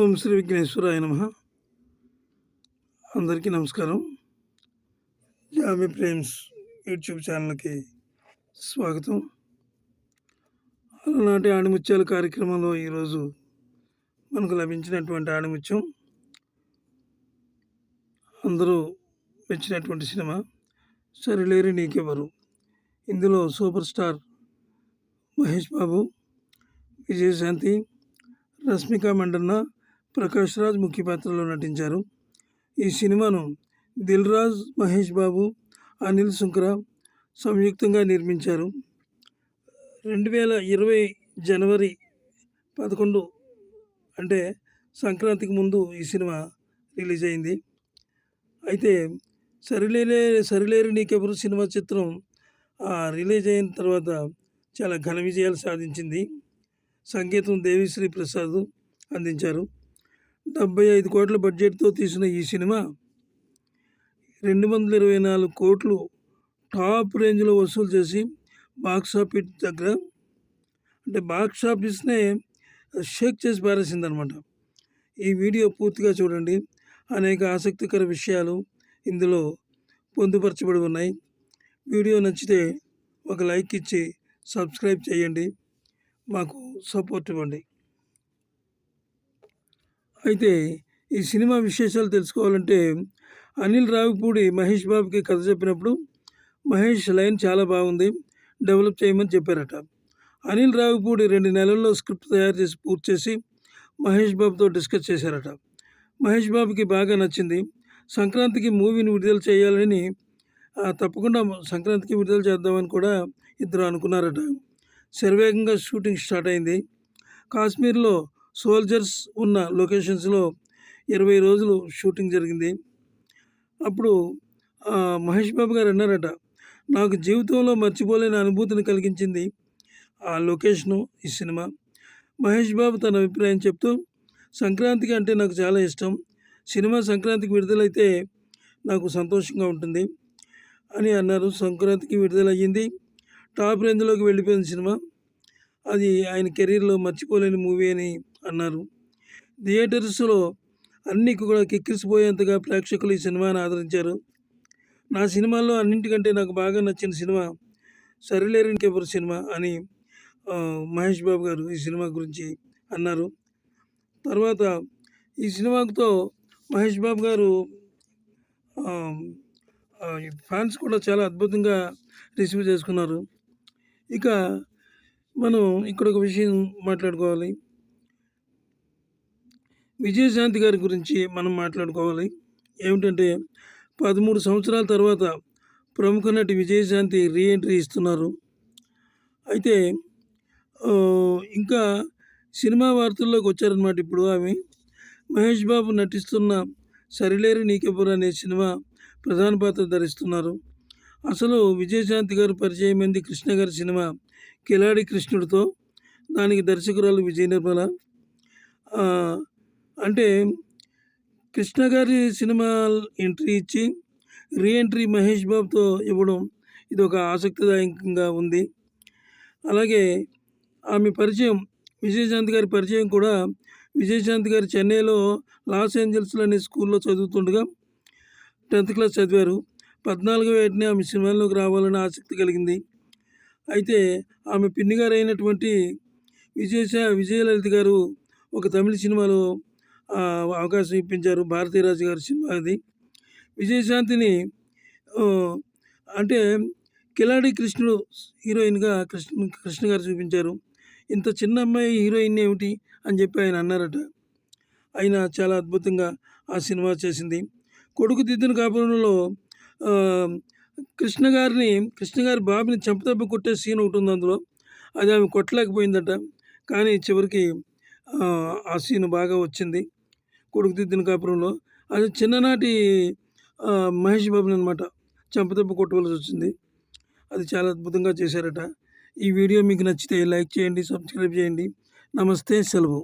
ఓం శ్రీ విఘ్నేశ్వరాయ నమ. అందరికీ నమస్కారం. జామి ప్రేమ్స్ యూట్యూబ్ ఛానల్కి స్వాగతం. అలనాటి ఆణిముత్యాల కార్యక్రమంలో ఈరోజు మనకు లభించినటువంటి ఆణిముత్యం అందరూ మెచ్చినటువంటి సినిమా. సరిలేరి నీకెవరు ఇందులో సూపర్ స్టార్ మహేష్ బాబు విజయశాంతి రష్మిక మండన్న ప్రకాష్ రాజ్ ముఖ్య పాత్రలో నటించారు. ఈ సినిమాను దిల్ రాజ్ మహేష్ బాబు అనిల్ సుంకర సంయుక్తంగా నిర్మించారు. రెండు వేల ఇరవై జనవరి పదకొండు అంటే సంక్రాంతికి ముందు ఈ సినిమా రిలీజ్ అయింది. అయితే సరిలేరే సరిలేరు నీకెవరు సినిమా చిత్రం రిలీజ్ అయిన తర్వాత చాలా ఘన విజయాలు సాధించింది. సంగీతం దేవిశ్రీ ప్రసాద్ అందించారు. డెబ్బై ఐదు కోట్ల బడ్జెట్తో తీసిన ఈ సినిమా రెండు వందల ఇరవై నాలుగు కోట్లు టాప్ రేంజ్లో వసూలు చేసి బాక్స్ ఆఫీస్ దగ్గర అంటే బాక్స్ ఆఫీస్నే షేక్ చేసి పారేసిందనమాట. ఈ వీడియో పూర్తిగా చూడండి. అనేక ఆసక్తికర విషయాలు ఇందులో పొందుపరచబడి ఉన్నాయి. వీడియో నచ్చితే ఒక లైక్ ఇచ్చి సబ్స్క్రైబ్ చేయండి. మాకు సపోర్ట్ ఇవ్వండి. అయితే ఈ సినిమా విశేషాలు తెలుసుకోవాలంటే అనిల్ రావిపూడి మహేష్ బాబుకి కథ చెప్పినప్పుడు మహేష్ లైన్ చాలా బాగుంది డెవలప్ చేయమని చెప్పారట. అనిల్ రావిపూడి రెండు నెలల్లో స్క్రిప్ట్ తయారు చేసి పూర్తి చేసి మహేష్ బాబుతో డిస్కస్ చేశారట. మహేష్ బాబుకి బాగా నచ్చింది సంక్రాంతికి మూవీని విడుదల చేయాలని తప్పకుండా సంక్రాంతికి విడుదల చేద్దామని కూడా ఇద్దరు అనుకున్నారట. శరవేగంగా షూటింగ్ స్టార్ట్ అయింది. కాశ్మీర్లో సోల్జర్స్ ఉన్న లొకేషన్స్లో ఇరవై రోజులు షూటింగ్ జరిగింది. అప్పుడు మహేష్ బాబు గారు అన్నారట నాకు జీవితంలో మర్చిపోలేని అనుభూతిని కలిగించింది ఆ లొకేషను ఈ సినిమా. మహేష్ బాబు తన అభిప్రాయం చెప్తూ సంక్రాంతికి అంటే నాకు చాలా ఇష్టం. సినిమా సంక్రాంతికి విడుదలైతే నాకు సంతోషంగా ఉంటుంది అని అన్నారు. సంక్రాంతికి విడుదలయ్యింది. టాప్ రేంజ్లోకి వెళ్ళిపోయిన సినిమా. అది ఆయన కెరీర్లో మర్చిపోలేని మూవీ అని అన్నారు. థియేటర్స్లో అన్ని కూడా కిక్కిరిసిపోయేంతగా ప్రేక్షకులు ఈ సినిమాను ఆదరించారు. నా సినిమాల్లో అన్నింటికంటే నాకు బాగా నచ్చిన సినిమా సరిలేరు ఇంకెవరు సినిమా అని మహేష్ బాబు గారు ఈ సినిమా గురించి అన్నారు. తర్వాత ఈ సినిమాతో మహేష్ బాబు గారు ఫ్యాన్స్ కూడా చాలా అద్భుతంగా రిసీవ్ చేసుకున్నారు. ఇక మనం ఇక్కడ ఒక విషయం మాట్లాడుకోవాలి. విజయశాంతి గారి గురించి మనం మాట్లాడుకోవాలి. ఏమిటంటే పదమూడు సంవత్సరాల తర్వాత ప్రముఖ నటి విజయశాంతి రీఎంట్రీ ఇస్తున్నారు. అయితే ఇంకా సినిమా వార్తల్లోకి వచ్చారనమాట ఇప్పుడు ఆమె. మహేష్ బాబు నటిస్తున్న సరిలేరు నీకెబుర్ అనే సినిమా ప్రధాన పాత్ర ధరిస్తున్నారు. అసలు విజయశాంతి గారు పరిచయమైంది కృష్ణ గారి సినిమా కిలాడి కృష్ణుడితో? దానికి దర్శకురాలు విజయ నిర్మల అంటే కృష్ణ గారి సినిమా ఎంట్రీ ఇచ్చి రీఎంట్రీ మహేష్ బాబుతో ఇవ్వడం ఇది ఒక ఆసక్తిదాయకంగా ఉంది. అలాగే ఆమె పరిచయం విజయశాంతి గారి పరిచయం కూడా విజయశాంతి గారు చెన్నైలో లాస్ ఏంజల్స్లో అనే స్కూల్లో చదువుతుండగా టెన్త్ క్లాస్ చదివారు. పద్నాలుగో ఏటనే ఆమె సినిమాల్లోకి రావాలని ఆసక్తి కలిగింది. అయితే ఆమె పిన్నిగారైనటువంటి విజయశా అయినటువంటి విజయలలిత గారు ఒక తమిళ సినిమాలో అవకాశం ఇప్పించారు. భారతీరాజు గారి సినిమా అది. విజయశాంతిని అంటే కిలాడి కృష్ణుడు హీరోయిన్గా కృష్ణ కృష్ణ గారు చూపించారు. ఇంత చిన్న అమ్మాయి హీరోయిన్ ఏమిటి అని చెప్పి ఆయన అన్నారట. ఆయన చాలా అద్భుతంగా ఆ సినిమా చేసింది. కొడుకు దిద్దిన కాపురంలో కృష్ణ గారిని కృష్ణ గారి బాబుని చెంపదెబ్బ కొట్టే సీన్ ఒకటి ఉంది అందులో. అది ఆమె కొట్టలేకపోయిందట. కానీ చివరికి ఆ సీన్ బాగా వచ్చింది. కొడుకు దిద్దిన కాపురంలో. అది చిన్ననాటి మహేష్ బాబుని అనమాట చెంపదెబ్బ కొట్టవలసి వచ్చింది. అది చాలా అద్భుతంగా చేశారట. ఈ వీడియో మీకు నచ్చితే లైక్ చేయండి సబ్స్క్రైబ్ చేయండి. నమస్తే సెలవు.